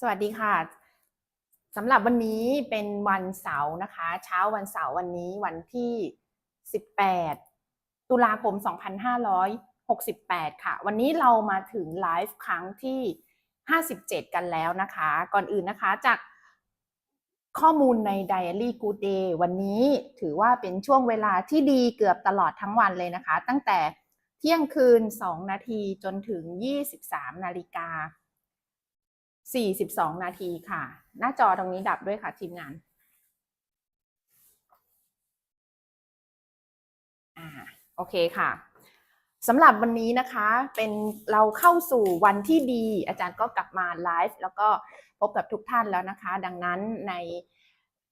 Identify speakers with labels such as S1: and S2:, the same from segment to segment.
S1: สวัสดีค่ะสำหรับวันนี้เป็นวันเสาร์นะคะ เช้าวันเสาร์วันนี้วันที่ 18 ตุลาคม 2568 ค่ะ วันนี้เรามาถึงไลฟ์ครั้งที่ 57 กันแล้วนะคะ ก่อนอื่นนะคะจากข้อมูลใน Diary Good Day วันนี้ถือว่าเป็นช่วงเวลาที่ดีเกือบตลอดทั้งวันเลยนะคะ ตั้งแต่เที่ยงคืน 2 นาทีจนถึง 23 นาฬิกา 42 นาทีค่ะ หน้าจอตรงนี้ดับด้วยค่ะทีมงานอ่าโอเคค่ะสำหรับวันนี้นะคะเป็นเราเข้าสู่วันที่ดี อาจารย์ก็กลับมาไลฟ์แล้วก็พบกับทุกท่านแล้วนะคะ ดังนั้นใน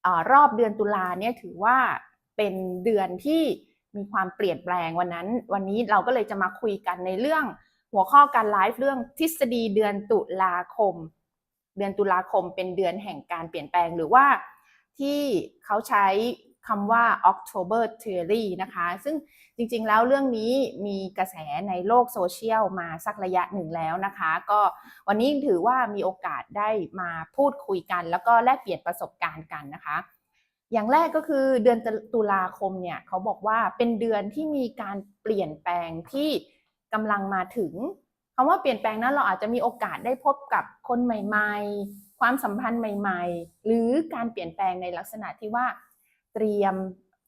S1: อรอบเดือนตุลาเนี่ยถือว่าเป็นเดือนที่มีความเปลี่ยนแปลงวันนั้น วันนี้เราก็เลยจะมาคุยกันในเรื่องหัวข้อการไลฟ์เรื่องทฤษฎีเดือนตุลาคม เดือนตุลาคมเป็นเดือนแห่งการเปลี่ยนแปลงหรือว่าที่เขาใช้คำว่า October Theory นะคะ ซึ่งจริงๆ แล้วเรื่องนี้มีกระแสในโลกโซเชียลมาสักระยะหนึ่งแล้วนะคะ ก็วันนี้ถือว่ามีโอกาสได้มาพูดคุยกัน แล้วก็แลกเปลี่ยนประสบการณ์กันนะคะ อย่างแรกก็คือเดือนตุลาคมเนี่ยเขาบอกว่าเป็นเดือนที่มีการเปลี่ยนแปลงที่กำลังมาถึง คำว่าเปลี่ยนแปลงนั้นเราอาจจะมีโอกาสได้พบกับคนใหม่ๆ ความสัมพันธ์ใหม่ ๆ หรือการเปลี่ยนแปลงในลักษณะที่ว่า เตรียม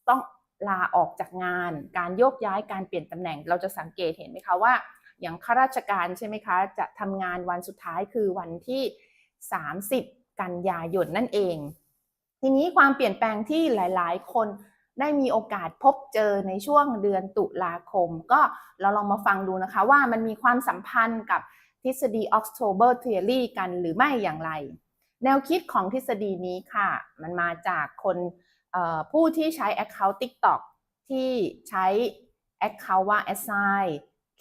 S1: ต้องลาออกจากงาน การโยกย้ายการเปลี่ยนตำแหน่ง เราจะสังเกตเห็นไหมคะว่า อย่างข้าราชการใช่ไหมคะ จะทำงานวันสุดท้ายคือวันที่ 30 กันยายนนั่นเอง ทีนี้ความเปลี่ยนแปลงที่หลาย ๆ คน ได้มีโอกาสพบเจอในช่วงเดือนตุลาคม ก็เราลองมาฟังดูนะคะว่ามันมีความสัมพันธ์กับทฤษฎี October Theory กันหรือไม่อย่างไร แนวคิดของทฤษฎีนี้ค่ะ มันมาจากคนผู้ที่ใช้ Account TikTok ที่ใช้ Account ว่า assign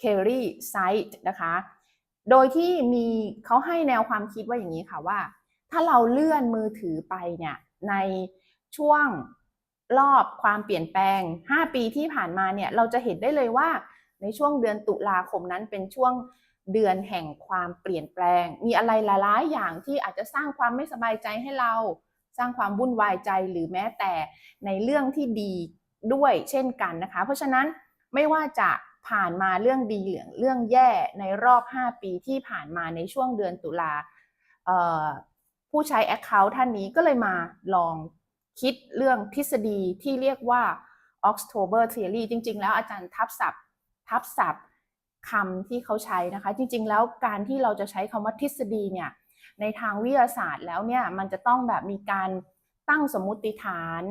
S1: carry site นะคะ โดยที่มีเขาให้แนวความคิดว่าอย่างนี้ค่ะว่า ถ้าเราเลื่อนมือถือไปเนี่ยในช่วง รอบความเปลี่ยนแปลง 5 ปีที่ผ่านมาเนี่ยเราจะเห็นได้เลยว่าในช่วงเดือนตุลาคมนั้นเป็นช่วงเดือนแห่งความเปลี่ยนแปลง มีอะไรหลายๆอย่างที่อาจจะสร้างความไม่สบายใจให้เรา สร้างความวุ่นวายใจหรือแม้แต่ในเรื่องที่ดีด้วยเช่นกันนะคะ เพราะฉะนั้นไม่ว่าจะผ่านมาเรื่องดีหรือเรื่องแย่ในรอบ 5 ปีที่ผ่านมาในช่วงเดือนตุลาผู้ใช้ Account ท่านนี้ก็เลยมาลอง คิดเรื่องทฤษฎีที่เรียกว่า October Theory จริง ๆ แล้วอาจารย์ทับศัพท์ทับศัพท์คำที่เขาใช้นะคะ จริง ๆ แล้วการที่เราจะใช้คำว่าทฤษฎีเนี่ยในทางวิทยาศาสตร์แล้วเนี่ยมันจะต้องแบบมีการตั้งสมมุติฐาน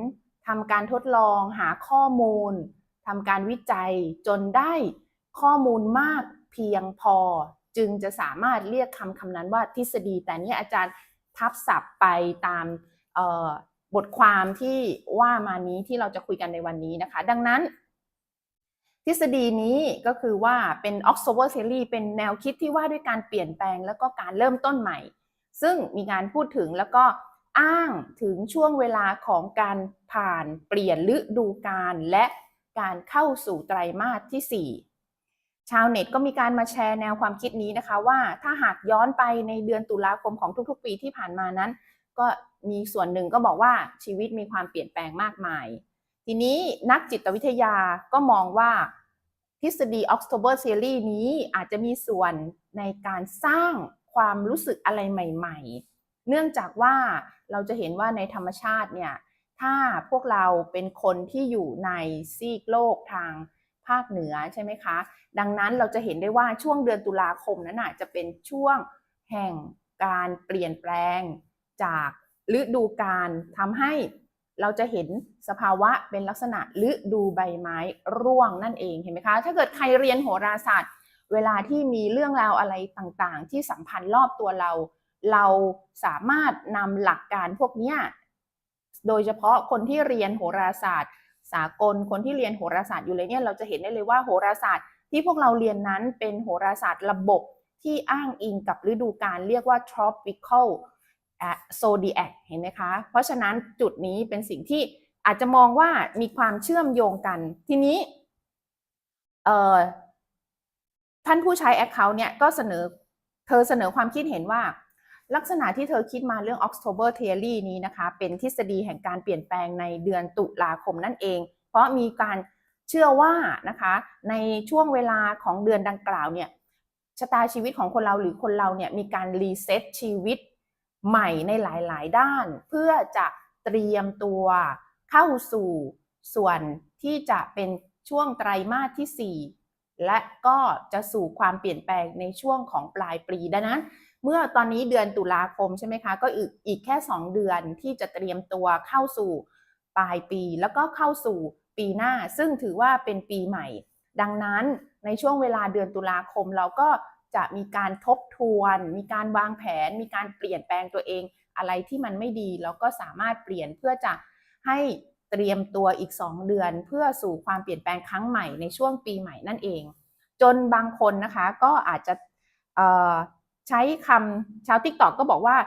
S1: ทำการทดลองหาข้อมูลทำการวิจัยจนได้ข้อมูลมากเพียงพอ จึงจะสามารถเรียกคำคำนั้นว่าทฤษฎี แต่นี่อาจารย์ทับศัพท์ไปตาม บทความที่ว่ามานี้ที่เราจะคุยกันในวันนี้นะคะ ดังนั้น ทฤษฎีนี้ก็คือว่าเป็น October Theory เป็นแนวคิดที่ว่าด้วยการเปลี่ยนแปลงแล้วก็การเริ่มต้นใหม่ ซึ่งมีการพูดถึงแล้วก็อ้างถึงช่วงเวลาของการผ่านเปลี่ยนฤดูกาลและการเข้าสู่ไตรมาสที่ 4 ชาวเน็ตก็มีการมาแชร์แนวความคิดนี้นะคะ ว่าถ้าหากย้อนไปในเดือนตุลาคมของทุกๆ ปีที่ผ่านมานั้น ก็ มีส่วนหนึ่งก็บอกว่าชีวิตมีความเปลี่ยนแปลงมากมาย ทีนี้นักจิตวิทยาก็มองว่าทฤษฎี October Theory นี้อาจจะมีส่วนในการสร้างความรู้สึกอะไรใหม่ ๆ เนื่องจากว่าเราจะเห็นว่าในธรรมชาติเนี่ย ถ้าพวกเราเป็นคนที่อยู่ในซีกโลกทางภาคเหนือใช่ไหมคะ ดังนั้นเราจะเห็นได้ว่าช่วงเดือนตุลาคมนั้นอาจจะเป็นช่วงแห่งการเปลี่ยนแปลงจาก ฤดูกาลทำให้เราจะเห็นสภาวะเป็นลักษณะฤดูใบไม้ร่วงนั่นเองเห็นไหมคะ ถ้าเกิดใครเรียนโหราศาสตร์ เวลาที่มีเรื่องราวอะไรต่างๆ ที่สัมพันธ์รอบตัวเรา เราสามารถนำหลักการพวกนี้โดยเฉพาะคนที่เรียนโหราศาสตร์ สากลคนที่เรียนโหราศาสตร์อยู่เลยเนี่ยเราจะเห็นได้เลยว่าโหราศาสตร์ ที่พวกเราเรียนนั้นเป็นโหราศาสตร์ระบบที่อ้างอิงกับฤดูกาลเรียกว่า tropical zodiac เห็นไหมคะ เพราะฉะนั้นจุดนี้เป็นสิ่งที่อาจจะมองว่ามีความเชื่อมโยงกัน ทีนี้ท่านผู้ใช้ Account เนี่ยก็เสนอเธอเสนอความคิดเห็นว่า ลักษณะที่เธอคิดมาเรื่อง October Theory นี้นะคะ เป็นทฤษฎีแห่งการเปลี่ยนแปลงในเดือนตุลาคมนั่นเอง เพราะมีการเชื่อว่านะคะในช่วงเวลาของเดือนดังกล่าวเนี่ยชะตาชีวิตของคนเราหรือคนเราเนี่ยมีการรีเซ็ตชีวิต ใหม่ในหลายๆ ด้าน เพื่อจะเตรียมตัวเข้าสู่ส่วนที่จะเป็นช่วงไตรมาสที่ 4 และก็จะสู่ความเปลี่ยนแปลงในช่วงของปลายปีดังนั้น เมื่อตอนนี้เดือนตุลาคมใช่ไหมคะก็อีกอีกแค่ 2 เดือนที่จะเตรียมตัวเข้าสู่ปลายปี แล้วก็เข้าสู่ปีหน้า ซึ่งถือว่าเป็นปีใหม่ ดังนั้นในช่วงเวลาเดือนตุลาคมเราก็ จะมีการทบทวน มีการวางแผน มีการเปลี่ยนแปลงตัวเอง อะไรที่มันไม่ดีเราก็สามารถเปลี่ยนเพื่อจะให้เตรียมตัวอีก 2 เดือน เพื่อสู่ความเปลี่ยนแปลงครั้งใหม่ในช่วงปีใหม่นั่นเอง จนบางคนนะคะก็อาจจะใช้คำชาว t ิ k t o k ก็บอกว่า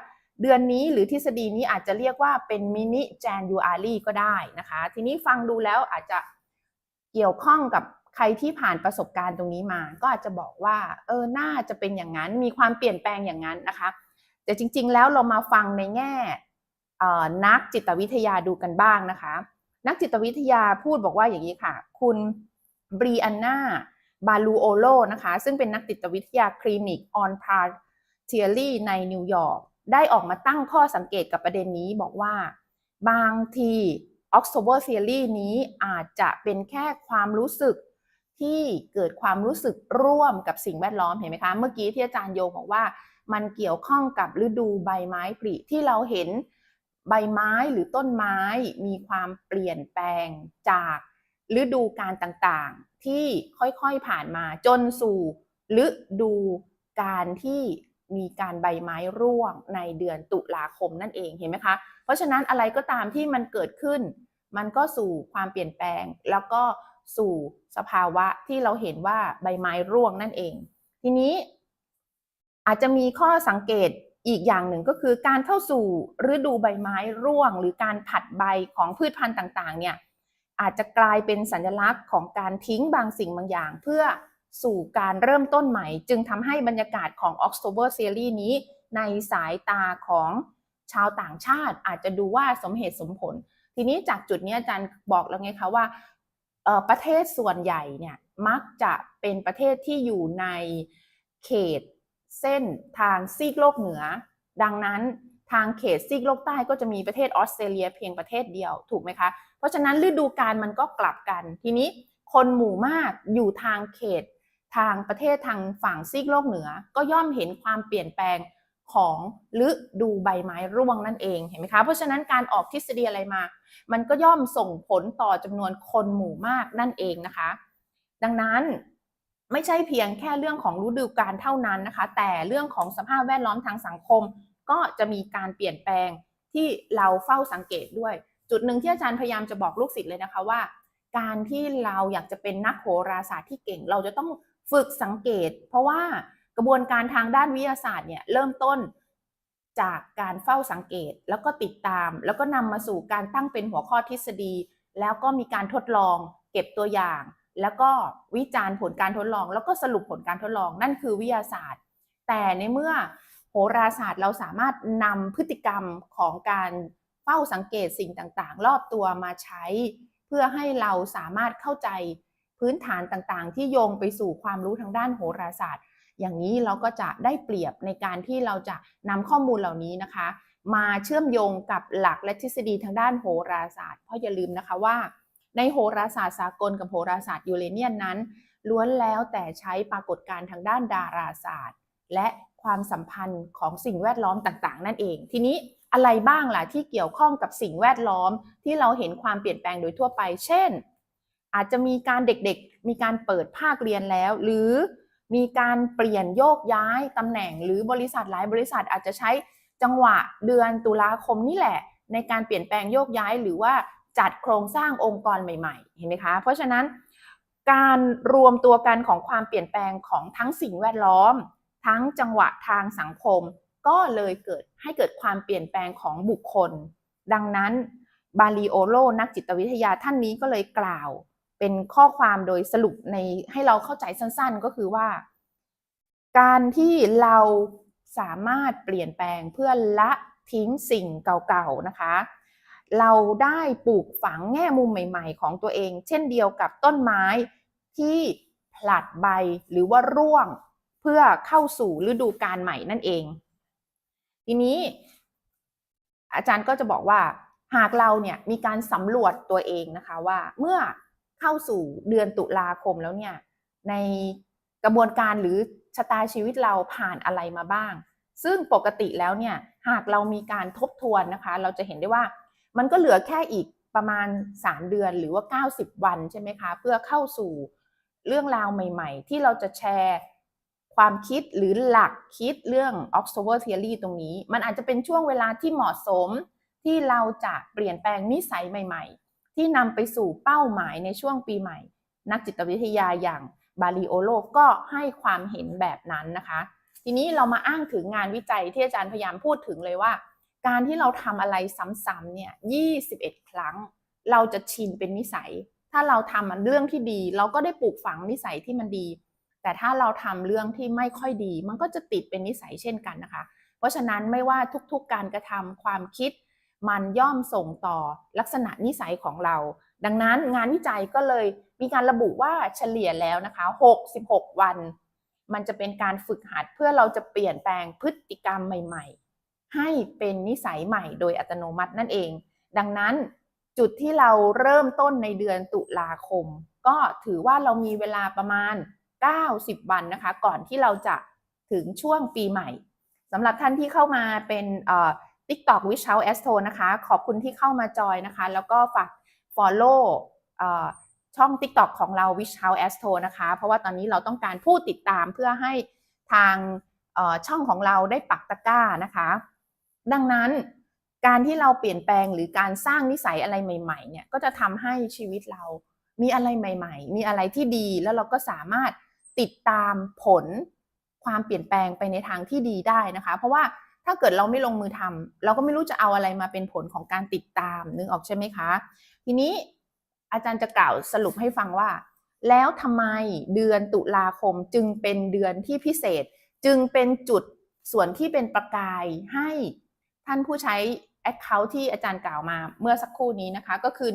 S1: เดือนนี้หรือทฤษฎีนี้อาจจะเรียกว่าเป็นมินิแจนยูอารีก็ได้นะคะ ทีนี้ฟังดูแล้วอาจจะเกี่ยวข้องกับ ใครที่ผ่านประสบการณ์ตรงนี้มา ก็อาจจะบอกว่าเออน่าจะเป็นอย่างนั้น มีความเปลี่ยนแปลงอย่างนั้นนะคะ แต่จริง ๆ แล้วเรามาฟังในแง่นักจิตวิทยาดูกันบ้างนะคะ นักจิตวิทยาพูดบอกว่าอย่างนี้ค่ะ คุณบรีอันนาบาลูโอโลนะคะ ซึ่งเป็นนักจิตวิทยาคลินิกออนพาร์เทียรี่ในนิวยอร์กได้ออกมาตั้งข้อสังเกตกับประเด็นนี้บอกว่า บางที October Theory นี้อาจจะเป็นแค่ความรู้สึก ที่เกิดความรู้สึกร่วมกับสิ่งแวดล้อมเห็นไหมคะ เมื่อกี้ที่อาจารย์โยบอกว่า มันเกี่ยวข้องกับฤดูใบไม้ผลิที่เราเห็นใบไม้หรือต้นไม้มีความเปลี่ยนแปลงจากฤดูการต่างๆ ที่ค่อยๆผ่านมาจนสู่ฤดูการที่มีการใบไม้ร่วงในเดือนตุลาคมนั่นเองเห็นไหมคะ เพราะฉะนั้นอะไรก็ตามที่มันเกิดขึ้น มันก็สู่ความเปลี่ยนแปลงแล้วก็ สู่สภาวะที่เราเห็นว่าใบไม้ร่วงนั่นเอง ทีนี้อาจจะมีข้อสังเกตอีกอย่างหนึ่งก็คือการเข้าสู่ฤดูใบไม้ร่วง หรือการผัดใบของพืชพันธุ์ต่างๆ เนี่ยอาจจะกลายเป็นสัญลักษณ์ของการทิ้งบางสิ่งบางอย่าง เพื่อสู่การเริ่มต้นใหม่ จึงทำให้บรรยากาศของ October Series นี้ ในสายตาของชาวต่างชาติอาจจะดูว่าสมเหตุสมผล ทีนี้จากจุดนี้อาจารย์บอกแล้วไงคะว่า ประเทศส่วนใหญ่เนี่ยมักจะเป็นประเทศที่อยู่ในเขตเส้นทางซีกโลกเหนือ ดังนั้นทางเขตซีกโลกใต้ก็จะมีประเทศออสเตรเลียเพียงประเทศเดียวถูกไหมคะ เพราะฉะนั้นฤดูกาลมันก็กลับกัน ทีนี้คนหมู่มากอยู่ทางเขตทางประเทศทางฝั่งซีกโลกเหนือ ก็ย่อมเห็นความเปลี่ยนแปลง ของฤดูใบไม้ร่วงนั่นเองเห็นไหมคะ เพราะฉะนั้นการออกทฤษฎีอะไรมา มันก็ย่อมส่งผลต่อจำนวนคนหมู่มากนั่นเองนะคะ ดังนั้นไม่ใช่เพียงแค่เรื่องของฤดูกาลเท่านั้นนะคะ แต่เรื่องของสภาพแวดล้อมทางสังคม ก็จะมีการเปลี่ยนแปลงที่เราเฝ้าสังเกตด้วย จุดหนึ่งที่อาจารย์พยายามจะบอกลูกศิษย์เลยนะคะว่า การที่เราอยากจะเป็นนักโหราศาสตร์ที่เก่ง เราจะต้องฝึกสังเกต เพราะว่า กระบวนการทางด้านวิทยาศาสตร์เนี่ยเริ่มต้นจากการเฝ้าสังเกตแล้วก็ติดตาม แล้วก็นำมาสู่การตั้งเป็นหัวข้อทฤษฎี แล้วก็มีการทดลอง เก็บตัวอย่าง แล้วก็วิจารณ์ผลการทดลอง แล้วก็สรุปผลการทดลองนั่นคือวิทยาศาสตร์ แต่ในเมื่อโหราศาสตร์เราสามารถนำพฤติกรรมของการเฝ้าสังเกตสิ่งต่างๆ รอบตัวมาใช้ เพื่อให้เราสามารถเข้าใจพื้นฐานต่างๆ ที่โยงไปสู่ความรู้ทางด้านโหราศาสตร์ อย่างนี้เราก็จะได้เปรียบในการที่เราจะนำข้อมูลเหล่านี้นะคะ มาเชื่อมโยงกับหลักและทฤษฎีทางด้านโหราศาสตร์ เพราะอย่าลืมนะคะว่า ในโหราศาสตร์สากลกับโหราศาสตร์ยูเรเนียนนั้น ล้วนแล้วแต่ใช้ปรากฏการณ์ทางด้านดาราศาสตร์ และความสัมพันธ์ของสิ่งแวดล้อมต่างๆ นั่นเอง ทีนี้อะไรบ้างล่ะที่เกี่ยวข้องกับสิ่งแวดล้อมที่เราเห็นความเปลี่ยนแปลงโดยทั่วไป เช่น อาจจะมีการเด็กๆ มีการเปิดภาคเรียนแล้ว หรือ มีการเปลี่ยนโยกย้ายตำแหน่ง หรือบริษัทหลายบริษัทอาจจะใช้จังหวะเดือนตุลาคมนี่แหละ ในการเปลี่ยนแปลงโยกย้าย หรือว่าจัดโครงสร้างองค์กรใหม่ๆ เห็นไหมคะ เพราะฉะนั้นการรวมตัวกันของความเปลี่ยนแปลงของทั้งสิ่งแวดล้อม ทั้งจังหวะทางสังคม ก็เลยเกิดให้เกิดความเปลี่ยนแปลงของบุคคล ดังนั้นบาลีโอโลนักจิตวิทยาท่านนี้ก็เลยกล่าว เป็นข้อความโดยสรุปในให้เราเข้าใจสั้นๆ ก็คือว่า การที่เราสามารถเปลี่ยนแปลงเพื่อละทิ้งสิ่งเก่าๆนะคะ เราได้ปลูกฝังแง่มุมใหม่ๆ ของตัวเอง เช่นเดียวกับต้นไม้ที่ผลัดใบหรือว่าร่วงเพื่อเข้าสู่ฤดูกาลใหม่นั่นเอง ทีนี้ อาจารย์ก็จะบอกว่าหากเราเนี่ยมีการสำรวจตัวเองนะคะว่าเมื่อ เข้าสู่เดือนตุลาคมแล้วเนี่ยในกระบวนการหรือชะตาชีวิตเราผ่านอะไรมาบ้าง ซึ่งปกติแล้วเนี่ยหากเรามีการทบทวนนะคะ เราจะเห็นได้ว่ามันก็เหลือแค่อีกประมาณ 3 เดือนหรือว่า 90 วันใช่ไหมคะ เพื่อเข้าสู่เรื่องราวใหม่ ๆ ที่เราจะแชร์ความคิดหรือหลักคิดเรื่อง observer theory ตรงนี้ มันอาจจะเป็นช่วงเวลาที่เหมาะสมที่เราจะเปลี่ยนแปลงนิสัยใหม่ ๆ ที่นำไปสู่เป้าหมายในช่วงปีใหม่ นักจิตวิทยาอย่างบาลิโอโลก็ให้ความเห็นแบบนั้นนะคะ ทีนี้เรามาอ้างถึงงานวิจัยที่อาจารย์พยายามพูดถึงเลยว่า การที่เราทำอะไรซ้ำๆเนี่ย 21 ครั้ง เราจะชินเป็นนิสัย ถ้าเราทำมันเรื่องที่ดี เราก็ได้ปลูกฝังนิสัยที่มันดี แต่ถ้าเราทำเรื่องที่ไม่ค่อยดี มันก็จะติดเป็นนิสัยเช่นกันนะคะ เพราะฉะนั้นไม่ว่าทุกๆการกระทำความคิด มันย่อมส่งต่อลักษณะนิสัยของเรา ดังนั้นงานวิจัยก็เลยมีการระบุว่าเฉลี่ยแล้วนะคะ 66 วัน มันจะเป็นการฝึกหัดเพื่อเราจะเปลี่ยนแปลงพฤติกรรมใหม่ ๆ ให้เป็นนิสัยใหม่โดยอัตโนมัตินั่นเอง ดังนั้นจุดที่เราเริ่มต้นในเดือนตุลาคม ก็ถือว่าเรามีเวลาประมาณ 90 วันนะคะ ก่อนที่เราจะถึงช่วงปีใหม่สำหรับท่านที่เข้ามาเป็น เอ่อ TikTok Wish House Astro นะคะ ขอบคุณที่เข้ามาจอยนะคะ แล้วก็ฝาก Follow ช่อง TikTok ของเรา Wish House Astro นะคะ เพราะว่าตอนนี้เราต้องการผู้ติดตามเพื่อให้ทางช่องของเราได้ปักตะกร้านะคะ ดังนั้นการที่เราเปลี่ยนแปลงหรือการสร้างนิสัยอะไรใหม่ๆเนี่ยก็จะทำให้ชีวิตเรามีอะไรใหม่ ๆ มีอะไรที่ดีแล้วเราก็สามารถติดตามผลความเปลี่ยนแปลงไปในทางที่ดีได้นะคะ เพราะว่า ถ้าเกิดเราไม่ลงมือทำเราก็ไม่รู้จะเอาอะไรมาเป็นผลของการติดตามนึกออกใช่ไหมคะ ทีนี้อาจารย์จะกล่าวสรุปให้ฟังว่า แล้วทำไมเดือนตุลาคมจึงเป็นเดือนที่พิเศษ จึงเป็นจุดส่วนที่เป็นประกายให้ท่านผู้ใช้ Account ที่อาจารย์กล่าวมาเมื่อสักครู่นี้นะคะ ก็คือ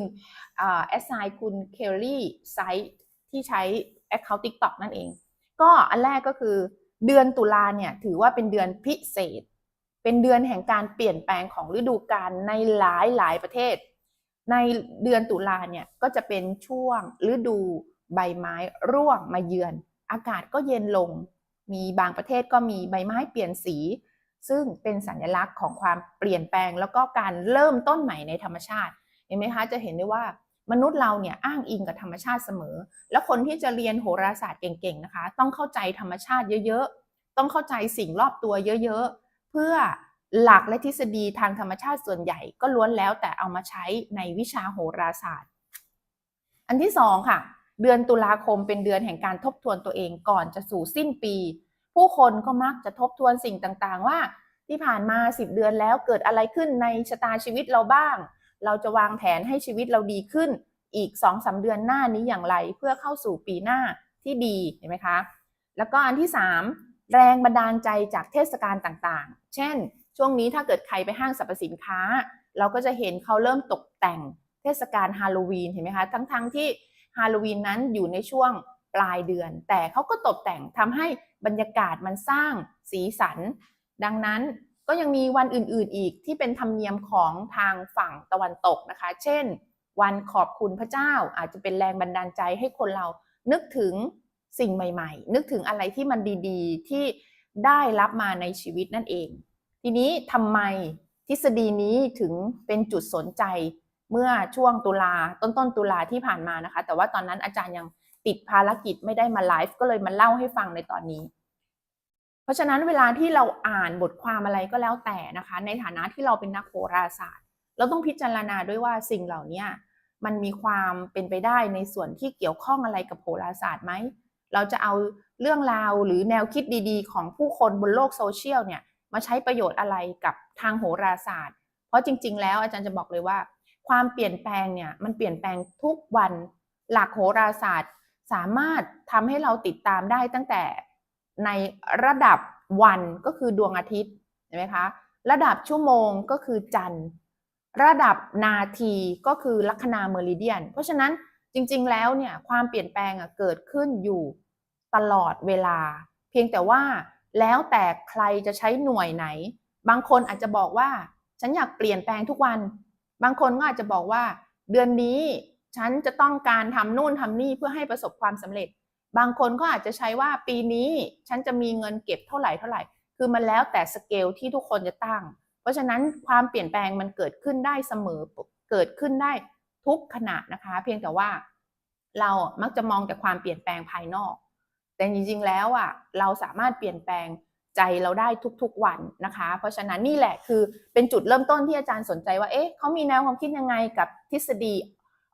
S1: แอสไซน์คุณเคลลี่ไซต์ที่ใช้ Account TikTok นั่นเอง ก็อันแรกก็คือเดือนตุลาเนี่ยถือว่าเป็นเดือนพิเศษ เป็นเดือนแห่งการเปลี่ยนแปลงของฤดูกาลในหลายหลายประเทศ ในเดือนตุลาเนี่ยก็จะเป็นช่วงฤดูใบไม้ร่วงมาเยือน อากาศก็เย็นลง มีบางประเทศก็มีใบไม้เปลี่ยนสี ซึ่งเป็นสัญลักษณ์ของความเปลี่ยนแปลงแล้วก็การเริ่มต้นใหม่ในธรรมชาติ เห็นไหมคะจะเห็นได้ว่ามนุษย์เราเนี่ยอ้างอิงกับธรรมชาติเสมอ แล้วคนที่จะเรียนโหราศาสตร์เก่งๆนะคะ ต้องเข้าใจธรรมชาติเยอะๆ ต้องเข้าใจสิ่งรอบตัวเยอะๆ เพื่อหลักและทฤษฎีทางธรรมชาติส่วนใหญ่ก็ล้วนแล้วแต่เอามาใช้ในวิชาโหราศาสตร์ อันที่สองค่ะ เดือนตุลาคมเป็นเดือนแห่งการทบทวนตัวเองก่อนจะสู่สิ้นปี ผู้คนก็มักจะทบทวนสิ่งต่างๆ ว่าที่ผ่านมา 10 เดือนแล้วเกิดอะไรขึ้นในชะตาชีวิตเราบ้าง เราจะวางแผนให้ชีวิตเราดีขึ้น อีก2อสเดือนหน้านี้อย่างไรเพื่อเข้าสู่ปีหน้าที่ดีเห็นไหมคะ แล้วก็อันที่ 3 แรงบันดาลใจจากเทศกาลต่างๆ เช่น ช่วงนี้ถ้าเกิดใครไปห้างสรรพสินค้า เราก็จะเห็นเขาเริ่มตกแต่งเทศกาลฮาโลวีนเห็นไหมคะ ทั้งๆทที่ฮาโลวีนนั้นอยู่ในช่วงปลายเดือน แต่เขาก็ตกแต่งทำให้บรรยากาศมันสร้างสีสัน ดังนั้นก็ยังมีวันอื่นๆอีกที่เป็นธรรมเนียมของทางฝั่งตะวันตกนะคะ เช่น วันขอบคุณพระเจ้าอาจจะเป็นแรงบันดาลใจให้คนเรานึกถึง สิ่งใหม่ๆ นึกถึงอะไรที่มันดีๆ ที่ได้รับมาในชีวิตนั่นเอง ทีนี้ทำไมทฤษฎีนี้ถึงเป็นจุดสนใจเมื่อช่วงตุลาต้นต้นตุลาที่ผ่านมานะคะ แต่ว่าตอนนั้นอาจารย์ยังติดภารกิจไม่ได้มาไลฟ์ก็เลยมาเล่าให้ฟังในตอนนี้ เพราะฉะนั้นเวลาที่เราอ่านบทความอะไรก็แล้วแต่นะคะ ในฐานะที่เราเป็นนักโหราศาสตร์ เราต้องพิจารณาด้วยว่าสิ่งเหล่านี้มันมีความเป็นไปได้ในส่วนที่เกี่ยวข้องอะไรกับโหราศาสตร์ไหม เราจะเอาเรื่องราวหรือแนวคิดดีๆ ของผู้คนบนโลกโซเชียลเนี่ยมาใช้ประโยชน์อะไรกับทางโหราศาสตร์ เพราะจริง ๆ แล้วอาจารย์จะบอกเลยว่า ความเปลี่ยนแปลงเนี่ยมันเปลี่ยนแปลงทุกวันหลักโหราศาสตร์ สามารถทำให้เราติดตามได้ตั้งแต่ในระดับวันก็คือดวงอาทิตย์เห็นไหมคะระดับชั่วโมงก็คือจันทร์ ระดับนาทีก็คือลัคนาเมริเดียน เพราะฉะนั้น จริงๆแล้วเนี่ยความเปลี่ยนแปลงอะเกิดขึ้นอยู่ตลอดเวลา เพียงแต่ว่าแล้วแต่ใครจะใช้หน่วยไหน บางคนอาจจะบอกว่า ฉันอยากเปลี่ยนแปลงทุกวัน บางคนก็อาจจะบอกว่า เดือนนี้ฉันจะต้องการทำนู่นทำนี่เพื่อให้ประสบความสำเร็จ บางคนก็อาจจะใช้ว่าปีนี้ฉันจะมีเงินเก็บเท่าไหร่เท่าไหร่ คือมันแล้วแต่สเกลที่ทุกคนจะตั้ง เพราะฉะนั้นความเปลี่ยนแปลงมันเกิดขึ้นได้เสมอเกิดขึ้นได้ ทุกขณะนะคะ เพียงแต่ว่าเรามักจะมองแต่ความเปลี่ยนแปลงภายนอก แต่จริงๆแล้วอะเราสามารถเปลี่ยนแปลงใจเราได้ทุกๆวันนะคะ เพราะฉะนั้นนี่แหละคือเป็นจุดเริ่มต้นที่อาจารย์สนใจว่าเอ๊ะเขามีแนวความคิดยังไงกับทฤษฎี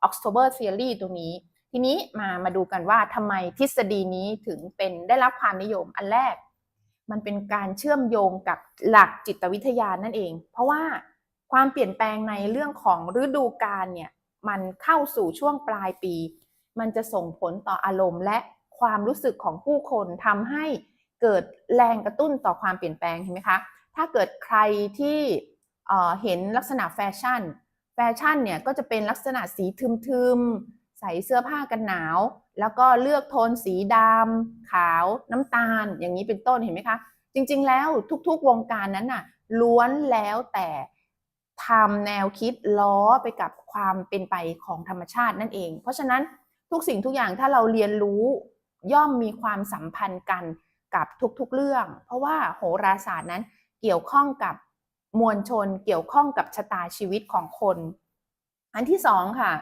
S1: October Theory ตรงนี้ ทีนี้มามาดูกันว่าทำไมทฤษฎีนี้ถึงเป็นได้รับความนิยมอันแรก มันเป็นการเชื่อมโยงกับหลักจิตวิทยานั่นเอง เพราะว่าความเปลี่ยนแปลงในเรื่องของฤดูกาลเนี่ย มันเข้าสู่ช่วงปลายปี มันจะส่งผลต่ออารมณ์ และความรู้สึกของผู้คนทำให้เกิดแรงกระตุ้นต่อความเปลี่ยนแปลงเห็นไหมคะ ถ้าเกิดใครที่เห็นลักษณะแฟชั่น แฟชั่นเนี่ยก็จะเป็นลักษณะสีทึมๆ ใส่เสื้อผ้ากันหนาว แล้วก็เลือกโทนสีดำขาวน้ำตาล อย่างนี้เป็นต้นเห็นไหมคะ จริงๆแล้วทุกๆวงการนั้นน่ะล้วนแล้วแต่ ทำแนวคิดล้อไปกับความเป็นไปของธรรมชาตินั่นเอง เพราะฉะนั้นทุกสิ่งทุกอย่างถ้าเราเรียนรู้ย่อมมีความสัมพันธ์กันกับทุกๆเรื่อง เพราะว่าโหราศาสตร์นั้นเกี่ยวข้องกับมวลชน เกี่ยวข้องกับชะตาชีวิตของคน อันที่สองค่ะ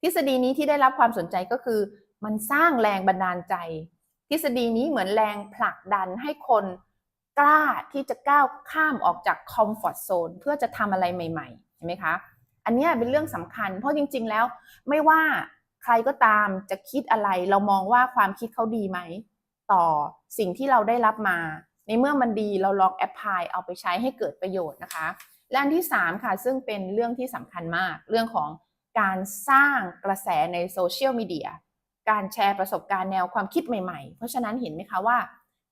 S1: ทฤษฎีนี้ที่ได้รับความสนใจก็คือ มันสร้างแรงบันดาลใจ ทฤษฎีนี้เหมือนแรงผลักดันให้คน กล้าที่จะก้าวข้ามออกจากคอมฟอร์ทโซนเพื่อจะทำอะไรใหม่ๆเห็นไหมคะอันนี้เป็นเรื่องสำคัญ เพราะจริง ๆ แล้วไม่ว่าใครก็ตามจะคิดอะไร เรามองว่าความคิดเขาดีไหม ต่อสิ่งที่เราได้รับมา ในเมื่อมันดีเราลองแอพพลายเอาไปใช้ให้เกิดประโยชน์นะคะ และอันที่ 3 ค่ะ ซึ่งเป็นเรื่องที่สำคัญมาก เรื่องของการสร้างกระแสในโซเชียลมีเดียการแชร์ประสบการณ์แนวความคิดใหม่ๆ เพราะฉะนั้นเห็นไหมคะว่า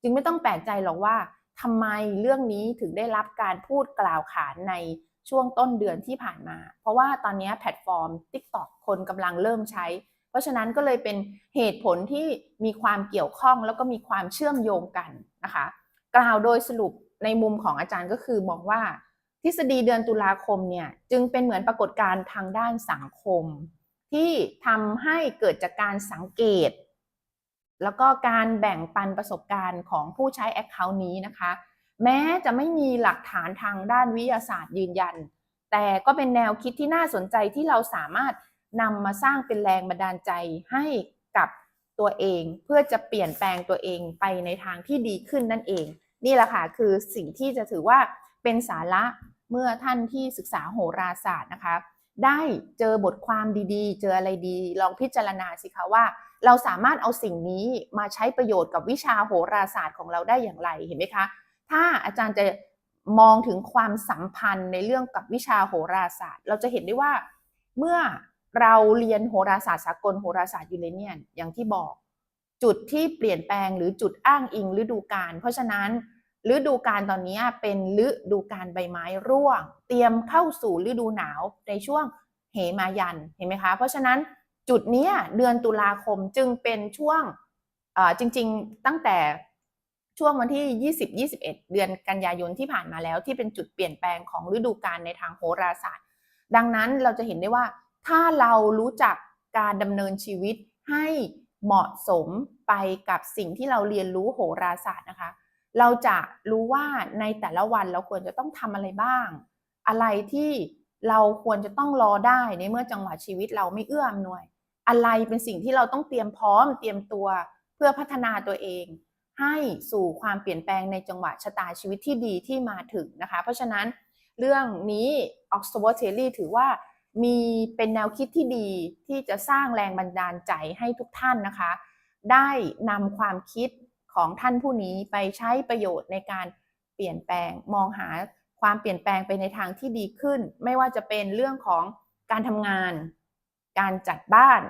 S1: จึงไม่ต้องแปลกใจหรอกว่า ทำไมเรื่องนี้ถึงได้รับการพูดกล่าวขานในช่วงต้นเดือนที่ผ่านมา เพราะว่าตอนนี้แพลตฟอร์ม TikTok คนกำลังเริ่มใช้ เพราะฉะนั้นก็เลยเป็นเหตุผลที่มีความเกี่ยวข้องแล้วก็มีความเชื่อมโยงกันนะคะ กล่าวโดยสรุปในมุมของอาจารย์ก็คือบอกว่า ทฤษฎีเดือนตุลาคมเนี่ยจึงเป็นเหมือนปรากฏการณ์ทางด้านสังคม ที่ทำให้เกิดจากการสังเกต แล้วก็การแบ่งปันประสบการณ์ของผู้ใช้แอคเคาท์นี้นะคะ แม้จะไม่มีหลักฐานทางด้านวิทยาศาสตร์ยืนยัน แต่ก็เป็นแนวคิดที่น่าสนใจที่เราสามารถนำมาสร้างเป็นแรงบันดาลใจให้กับตัวเอง เพื่อจะเปลี่ยนแปลงตัวเองไปในทางที่ดีขึ้นนั่นเอง นี่แหละค่ะคือสิ่งที่จะถือว่าเป็นสาระเมื่อท่านที่ศึกษาโหราศาสตร์นะคะ ได้เจอบทความดีๆ เจออะไรดี ลองพิจารณาสิคะว่า เราสามารถเอาสิ่งนี้มาใช้ประโยชน์กับวิชาโหราศาสตร์ของเราได้อย่างไรเห็นไหมคะ ถ้าอาจารย์จะมองถึงความสัมพันธ์ในเรื่องกับวิชาโหราศาสตร์ เราจะเห็นได้ว่าเมื่อเราเรียนโหราศาสตร์สากลโหราศาสตร์ยูเรเนียนอย่างที่บอก จุดที่เปลี่ยนแปลงหรือจุดอ้างอิงฤดูกาลเพราะฉะนั้นฤดูกาลตอนนี้เป็นฤดูกาลใบไม้ร่วง เตรียมเข้าสู่ฤดูหนาวในช่วงเหมายันเห็นไหมคะ เพราะฉะนั้น จุดนี้เดือนตุลาคมจึงเป็นช่วงจริง ๆ ตั้งแต่ช่วงวันที่ 20-21 เดือนกันยายนที่ผ่านมาแล้วที่เป็นจุดเปลี่ยนแปลงของฤดูกาลในทางโหราศาสตร์ ดังนั้นเราจะเห็นได้ว่าถ้าเรารู้จักการดำเนินชีวิตให้เหมาะสมไปกับสิ่งที่เราเรียนรู้โหราศาสตร์นะคะ เราจะรู้ว่าในแต่ละวันเราควรจะต้องทำอะไรบ้าง อะไรที่เราควรจะต้องรอได้ในเมื่อจังหวะชีวิตเราไม่เอื้ออำนวย อะไรเป็นสิ่งที่เราต้องเตรียมพร้อมเตรียมตัวเพื่อพัฒนาตัวเอง ให้สู่ความเปลี่ยนแปลงในจังหวะชะตาชีวิตที่ดีที่มาถึงนะคะ เพราะฉะนั้นเรื่องนี้ Oxford Theory ถือว่ามีเป็นแนวคิดที่ดีที่จะสร้างแรงบันดาลใจให้ทุกท่านนะคะ ได้นำความคิดของท่านผู้นี้ไปใช้ประโยชน์ในการเปลี่ยนแปลงมองหาความเปลี่ยนแปลงไปในทางที่ดีขึ้น ไม่ว่าจะเป็นเรื่องของการทำงาน การจัดบ้าน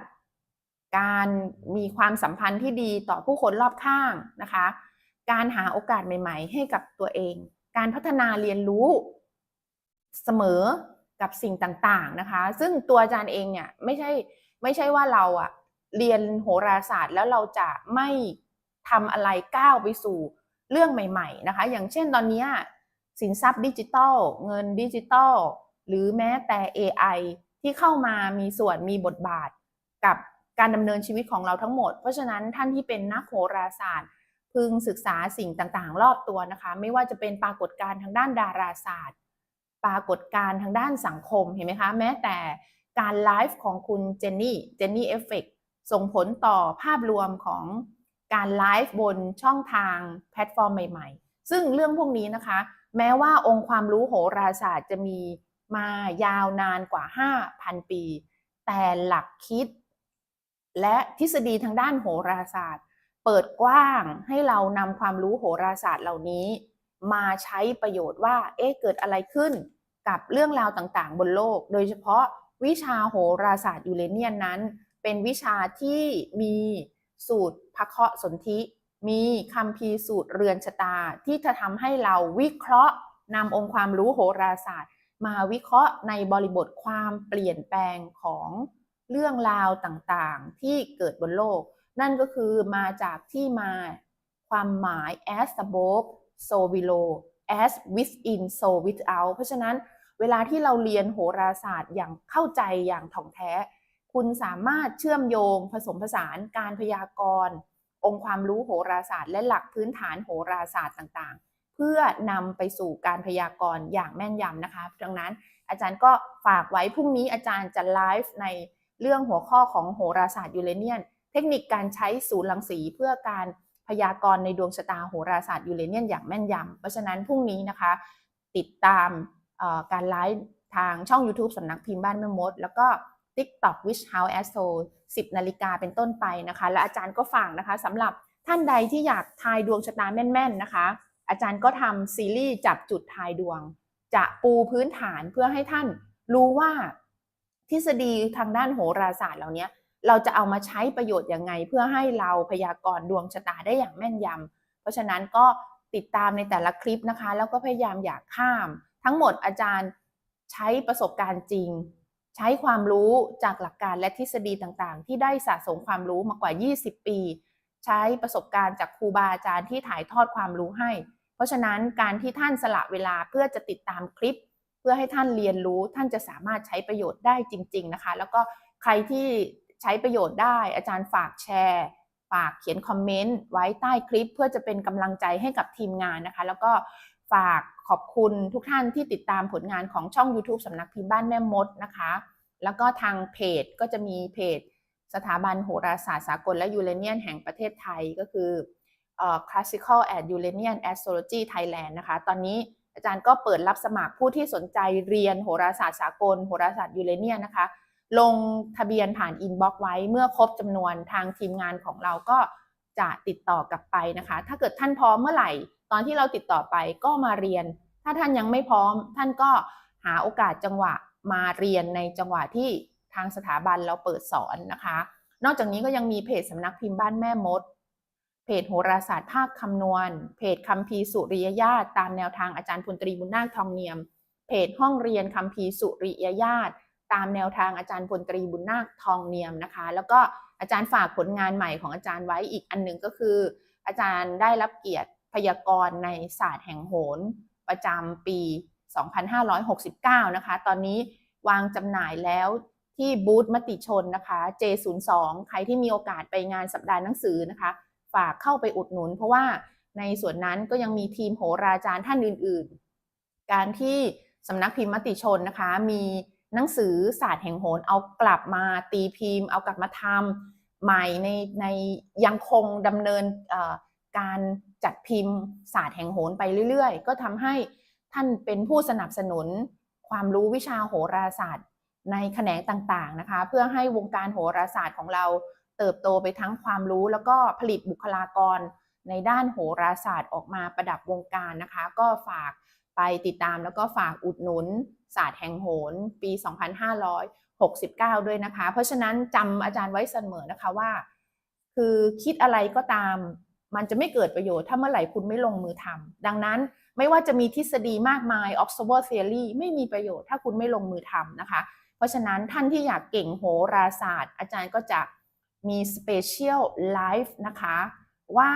S1: การมีความสัมพันธ์ที่ดีต่อผู้คนรอบข้างนะคะ การหาโอกาสใหม่ ๆ ให้กับตัวเอง การพัฒนาเรียนรู้เสมอกับสิ่งต่างๆนะคะ ซึ่งตัวอาจารย์เองเนี่ยไม่ใช่ไม่ใช่ว่าเราอะเรียนโหราศาสตร์แล้วเราจะไม่ทำอะไรก้าวไปสู่เรื่องใหม่ๆนะคะ อย่างเช่นตอนนี้สินทรัพย์ดิจิทัลเงินดิจิทัลหรือแม้แต่ AI ที่เข้ามามีส่วนมีบทบาทกับการดำเนินชีวิตของเราทั้งหมด เพราะฉะนั้นท่านที่เป็นนักโหราศาสตร์ พึงศึกษาสิ่งต่างๆ รอบตัวนะคะ ไม่ว่าจะเป็นปรากฏการณ์ทางด้านดาราศาสตร์ ปรากฏการณ์ทางด้านสังคมเห็นไหมคะ แม้แต่การไลฟ์ของคุณเจนนี่เจนนี่เอฟเฟกส่งผลต่อภาพรวมของการไลฟ์บนช่องทางแพลตฟอร์มใหม่ ๆ ซึ่งเรื่องพวกนี้นะคะ แม้ว่าองค์ความรู้โหราศาสตร์จะมี มายาวนานกว่า 5,000 ปี แต่หลักคิด และทฤษฎีทางด้านโหราศาสตร์ เปิดกว้างให้เรานำความรู้โหราศาสตร์เหล่านี้ มาใช้ประโยชน์ว่า เอ๊ะเกิดอะไรขึ้นกับเรื่องราวต่างๆ บนโลก โดยเฉพาะวิชาโหราศาสตร์ยูเรเนียนนั้น เป็นวิชาที่มีสูตรพระเคราะห์สนธิ มีคำพีสูตรเรือนชะตา ที่จะทำให้เราวิเคราะห์นำองค์ความรู้โหราศาสตร์ มาวิเคราะห์ในบริบทความเปลี่ยนแปลงของเรื่องราวต่างๆ ที่เกิดบนโลก นั่นก็คือมาจากที่มาความหมาย as above so below as within so without เพราะฉะนั้นเวลาที่เราเรียนโหราศาสตร์อย่างเข้าใจอย่างถ่องแท้ คุณสามารถเชื่อมโยงผสมผสานการพยากรณ์ องค์ความรู้โหราศาสตร์ และหลักพื้นฐานโหราศาสตร์ต่างๆ เพื่อนำไปสู่การพยากรณ์อย่างแม่นยำนะคะ ดังนั้นอาจารย์ก็ฝากไว้พรุ่งนี้อาจารย์จะไลฟ์ในเรื่องหัวข้อของโหราศาสตร์ยูเรเนียน เทคนิคการใช้ศูนย์รังสีเพื่อการพยากรณ์ในดวงชะตาโหราศาสตร์ยูเรเนียนอย่างแม่นยำเพราะฉะนั้นพรุ่งนี้นะคะ ติดตามการไลฟ์ทางช่อง YouTube สำนักพิมพ์บ้านแม่มด แล้วก็ TikTok Wish House Astro 10 นาฬิกาเป็นต้นไปนะคะ และอาจารย์ก็ฝากนะคะสำหรับท่านใดที่อยากทายดวงชะตาแม่น ๆ นะคะ อาจารย์ก็ทำซีรีส์จับจุดทายดวง จะปูพื้นฐานเพื่อให้ท่านรู้ว่าทฤษฎีทางด้านโหราศาสตร์เหล่านี้เราจะเอามาใช้ประโยชน์ยังไง เพื่อให้เราพยากรณ์ดวงชะตาได้อย่างแม่นยำเพราะฉะนั้นก็ติดตามในแต่ละคลิปนะคะ แล้วก็พยายามอย่าข้าม ทั้งหมดอาจารย์ใช้ประสบการณ์จริง ใช้ความรู้จากหลักการและทฤษฎีต่างๆ ที่ได้สะสมความรู้มากว่า 20 ปี ใช้ประสบการณ์จากครูบาอาจารย์ที่ถ่ายทอดความรู้ให้ เพราะฉะนั้นการที่ท่านสละเวลาเพื่อจะติดตามคลิป เพื่อให้ท่านเรียนรู้ท่านจะสามารถใช้ประโยชน์ได้จริง ๆนะคะ แล้วก็ใครที่ใช้ประโยชน์ได้ อาจารย์ฝากแชร์ฝากเขียนคอมเมนต์ไว้ใต้คลิป เพื่อจะเป็นกำลังใจให้กับทีมงานนะคะ แล้วก็ฝากขอบคุณทุกท่านที่ติดตามผลงานของช่อง YouTube สำนักพิมพ์บ้านแม่มดนะคะ แล้วก็ทางเพจก็จะมีเพจ สถาบันโหราศาสตร์สากลและยูเรเนียนแห่งประเทศไทยก็คือ Classical and Uranian Astrology Thailand นะคะ ตอนนี้อาจารย์ก็เปิดรับสมัครผู้ที่สนใจเรียนโหราศาสตร์สากล โหราศาสตร์ยูเรเนียนนะคะ ลงทะเบียนผ่านอินบ็อกซ์ไว้เมื่อครบจำนวนทางทีมงานของเราก็จะติดต่อกลับไปนะคะ ถ้าเกิดท่านพร้อมเมื่อไหร่ ตอนที่เราติดต่อไปก็มาเรียน ถ้าท่านยังไม่พร้อม ท่านก็หาโอกาสจังหวะมาเรียนในจังหวะที่ทางสถาบันเราเปิดสอนนะคะ นอกจากนี้ก็ยังมีเพจสำนักพิมพ์บ้านแม่มด เพจโหราศาสตร์ภาคคำนวณ เพจคัมภีร์สุริยญาติตามแนวทางอาจารย์พลตรีบุญนาคทองเนียม เพจห้องเรียนคัมภีร์สุริยญาติตามแนวทางอาจารย์พลตรีบุญนาคทองเนียมนะคะ แล้วก็อาจารย์ฝากผลงานใหม่ของอาจารย์ไว้อีกอันหนึ่งก็คือ อาจารย์ได้รับเกียรติพยากรณ์ในศาสตร์แห่งโหรประจำปี 2569 นะคะ ตอนนี้วางจำหน่ายแล้วที่บูธมติชนนะคะ J02 ใครที่มีโอกาสไปงานสัปดาห์หนังสือนะคะ ฝากเข้าไปอุดหนุน เพราะว่าในส่วนนั้นก็ยังมีทีมโหราจารย์ท่านอื่น ๆ การที่สำนักพิมพ์มติชนนะคะ มีหนังสือศาสตร์แห่งโหรเอากลับมาตีพิมพ์ เอากลับมาทำใหม่ในในยังคงดำเนินการจัดพิมพ์ศาสตร์แห่งโหรไปเรื่อย ๆ ก็ทำให้ท่านเป็นผู้สนับสนุนความรู้วิชาโหราศาสตร์ในแขนงต่างๆนะคะ เพื่อให้วงการโหราศาสตร์ของเรา เติบโตไปทั้งความรู้แล้วก็ผลิตบุคลากรในด้านโหราศาสตร์ออกมาประดับวงการนะคะ ก็ฝากไปติดตามแล้วก็ฝากอุดหนุน ศาสตร์แห่งโหรปี 2569 ด้วยนะคะ เพราะฉะนั้นจำอาจารย์ไว้เสมอนะคะว่า คือคิดอะไรก็ตาม มันจะไม่เกิดประโยชน์ ถ้าเมื่อไหร่คุณไม่ลงมือทำดังนั้นไม่ว่าจะมีทฤษฎีมากมาย Oxford Theory ไม่มีประโยชน์ถ้าคุณไม่ลงมือทำนะคะ เพราะฉะนั้นท่านที่อยากเก่งโหราศาสตร์ อาจารย์ก็จะ มี Special Life นะคะว่า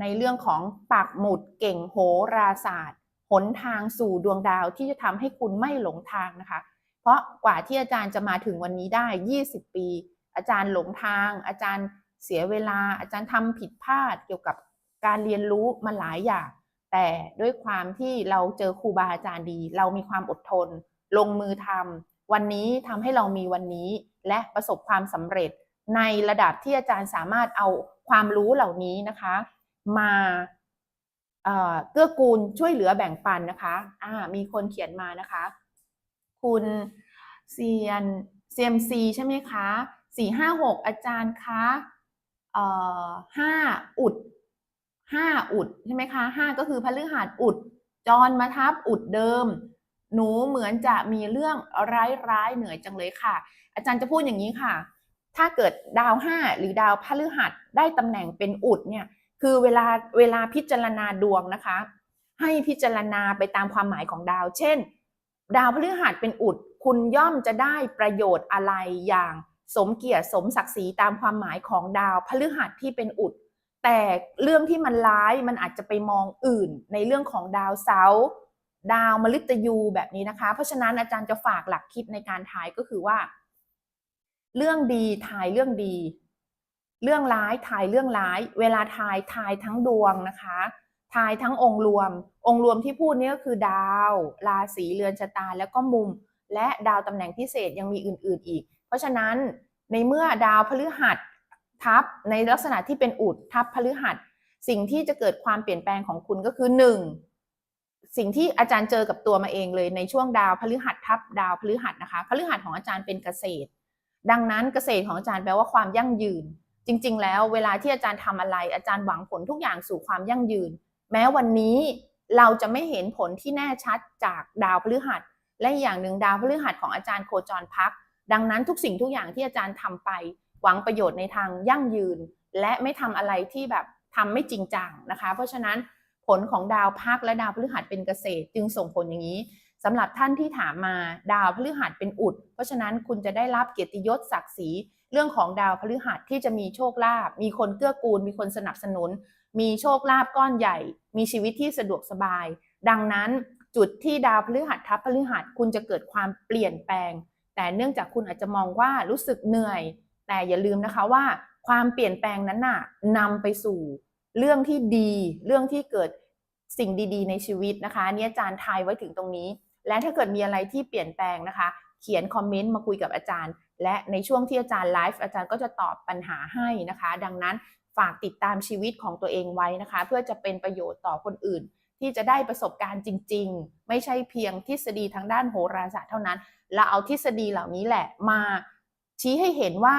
S1: ในเรื่องของปักหมุดเก่งโหราศาสตร์ หนทางสู่ดวงดาวที่จะทำให้คุณไม่หลงทางนะคะ เพราะกว่าที่อาจารย์จะมาถึงวันนี้ได้ 20 ปี อาจารย์หลงทาง อาจารย์เสียเวลา อาจารย์ทำผิดพลาดเกี่ยวกับการเรียนรู้มาหลายอย่าง แต่ด้วยความที่เราเจอครูบาอาจารย์ดี เรามีความอดทน ลงมือทำวันนี้ทำให้เรามีวันนี้และประสบความสำเร็จ ในระดับที่อาจารย์สามารถเอาความรู้เหล่านี้นะคะ มาเกื้อกูลช่วยเหลือแบ่งปันนะคะอ่ามีคนเขียนมานะคะ คุณเซียนเซียมซีใช่ไหมคะสี่ห้าหกอาจารย์คะเอ่อห้าอุดห้าอุดใช่ไหมคะห้าก็คือพฤหัสอุดจรมาทับอุดเดิม หนูเหมือนจะมีเรื่องร้ายๆเหนื่อยจังเลยค่ะ อาจารย์จะพูดอย่างนี้ค่ะ ถ้าเกิดดาวห้าหรือดาวพฤหัสได้ตำแหน่งเป็นอุดเนี่ยคือเวลาเวลาพิจารณาดวงนะคะ ให้พิจารณาไปตามความหมายของดาว เช่น ดาวพฤหัสเป็นอุด คุณย่อมจะได้ประโยชน์อะไรอย่างสมเกียรติสมศักดิ์ศรีตามความหมายของดาวพฤหัสที่เป็นอุด แต่เรื่องที่มันร้ายมันอาจจะไปมองอื่นในเรื่องของดาวเสาร์ดาวมฤตยูแบบนี้นะคะ เพราะฉะนั้นอาจารย์จะฝากหลักคิดในการทายก็คือว่า เรื่องดีทายเรื่องดี เรื่องร้ายทายเรื่องร้าย เวลาทายทายทั้งดวงนะคะ ทายทั้งองค์รวม องค์รวมที่พูดนี้ก็คือดาว ราศีเรือนชะตาแล้วก็มุม และดาวตำแหน่งพิเศษยังมีอื่น ๆ อีก เพราะฉะนั้นในเมื่อดาวพฤหัสทับในลักษณะที่เป็นอุดทับพฤหัส สิ่งที่จะเกิดความเปลี่ยนแปลงของคุณก็คือหนึ่งสิ่งที่อาจารย์เจอกับตัวมาเองเลยในช่วงดาวพฤหัสทับดาวพฤหัสนะคะพฤหัสของอาจารย์เป็นเกษตร ดังนั้นเกษตรของอาจารย์แปลว่าความยั่งยืน จริง ๆ แล้วเวลาที่อาจารย์ทำอะไร อาจารย์หวังผลทุกอย่างสู่ความยั่งยืน แม้วันนี้เราจะไม่เห็นผลที่แน่ชัดจากดาวพฤหัส และอย่างหนึ่งดาวพฤหัสของอาจารย์โคจรพัก ดังนั้นทุกสิ่งทุกอย่างที่อาจารย์ทำไป หวังประโยชน์ในทางยั่งยืน และไม่ทำอะไรที่แบบทำไม่จริงจังนะคะ เพราะฉะนั้นผลของดาวพักและดาวพฤหัสเป็นเกษตรจึงส่งผลอย่างนี้ สำหรับท่านที่ถามมาดาวพฤหัสเป็นอุด เพราะฉะนั้นคุณจะได้รับเกียรติยศศักดิ์ศรีเรื่องของดาวพฤหัสที่จะมีโชคลาภมีคนเกื้อกูล มีคนสนับสนุน มีโชคลาภก้อนใหญ่ มีชีวิตที่สะดวกสบาย ดังนั้นจุดที่ดาวพฤหัสทับพฤหัสคุณจะเกิดความเปลี่ยนแปลง แต่เนื่องจากคุณอาจจะมองว่ารู้สึกเหนื่อย แต่อย่าลืมนะคะว่า ความเปลี่ยนแปลงนั้นน่ะนำไปสู่ เรื่องที่ดี เรื่องที่เกิดสิ่งดี ๆ ในชีวิตนะคะอันนี่อาจารย์ทายไว้ถึงตรงนี้ และถ้าเกิดมีอะไรที่เปลี่ยนแปลงนะคะ เขียนคอมเมนต์มาคุยกับอาจารย์ และในช่วงที่อาจารย์ไลฟ์อาจารย์ก็จะตอบปัญหาให้นะคะ ดังนั้นฝากติดตามชีวิตของตัวเองไว้นะคะ เพื่อจะเป็นประโยชน์ต่อคนอื่น ที่จะได้ประสบการณ์จริง ๆ ไม่ใช่เพียงทฤษฎีทางด้านโหราศาสตร์เท่านั้น เราเอาทฤษฎีเหล่านี้แหละมาชี้ให้เห็นว่า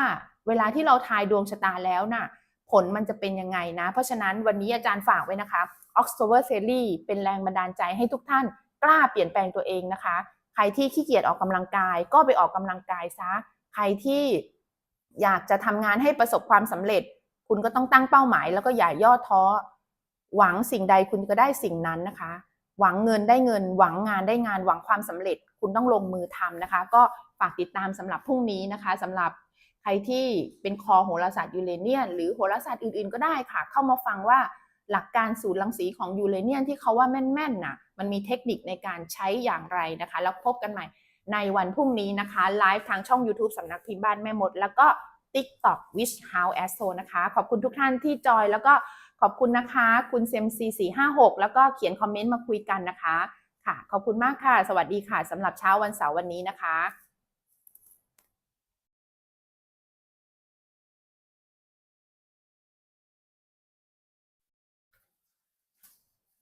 S1: เวลาที่เราทายดวงชะตาแล้วน่ะผลมันจะเป็นยังไงนะ เพราะฉะนั้นวันนี้อาจารย์ฝากไว้นะคะ October Series เป็นแรงบันดาลใจให้ทุกท่าน กล้าเปลี่ยนแปลงตัวเองนะคะ ใครที่ขี้เกียจออกกำลังกาย ก็ไปออกกำลังกายซะ ใครที่อยากจะทำงานให้ประสบความสำเร็จ คุณก็ต้องตั้งเป้าหมาย แล้วก็อย่าย่อท้อ หวังสิ่งใดคุณก็ได้สิ่งนั้นนะคะ หวังเงินได้เงิน หวังงานได้งาน หวังความสำเร็จ คุณต้องลงมือทำนะคะ ก็ฝากติดตามสำหรับพรุ่งนี้นะคะสำหรับใครที่เป็นคอโหราศาสตร์ยูเรเนียนหรือโหราศาสตร์อื่นๆก็ได้ค่ะ เข้ามาฟังว่าหลักการสูตรรังสีของยูเรเนียนที่เขาว่าแม่นๆน่ะ มันมีเทคนิคในการใช้อย่างไรนะคะ แล้วพบกันใหม่ในวันพรุ่งนี้นะคะไลฟ์ทางช่อง YouTube สำนักพิมพ์บ้านแม่มด แล้วก็ TikTok Wish House Astro นะคะ ขอบคุณทุกท่านที่จอยแล้วก็ขอบคุณนะคะ คุณเซมซีสี่ห้าหกแล้วก็เขียนคอมเมนต์มาคุยกันนะคะ ค่ะ ขอบคุณมากค่ะ สวัสดีค่ะสำหรับเช้าวันเสาร์วันนี้นะคะ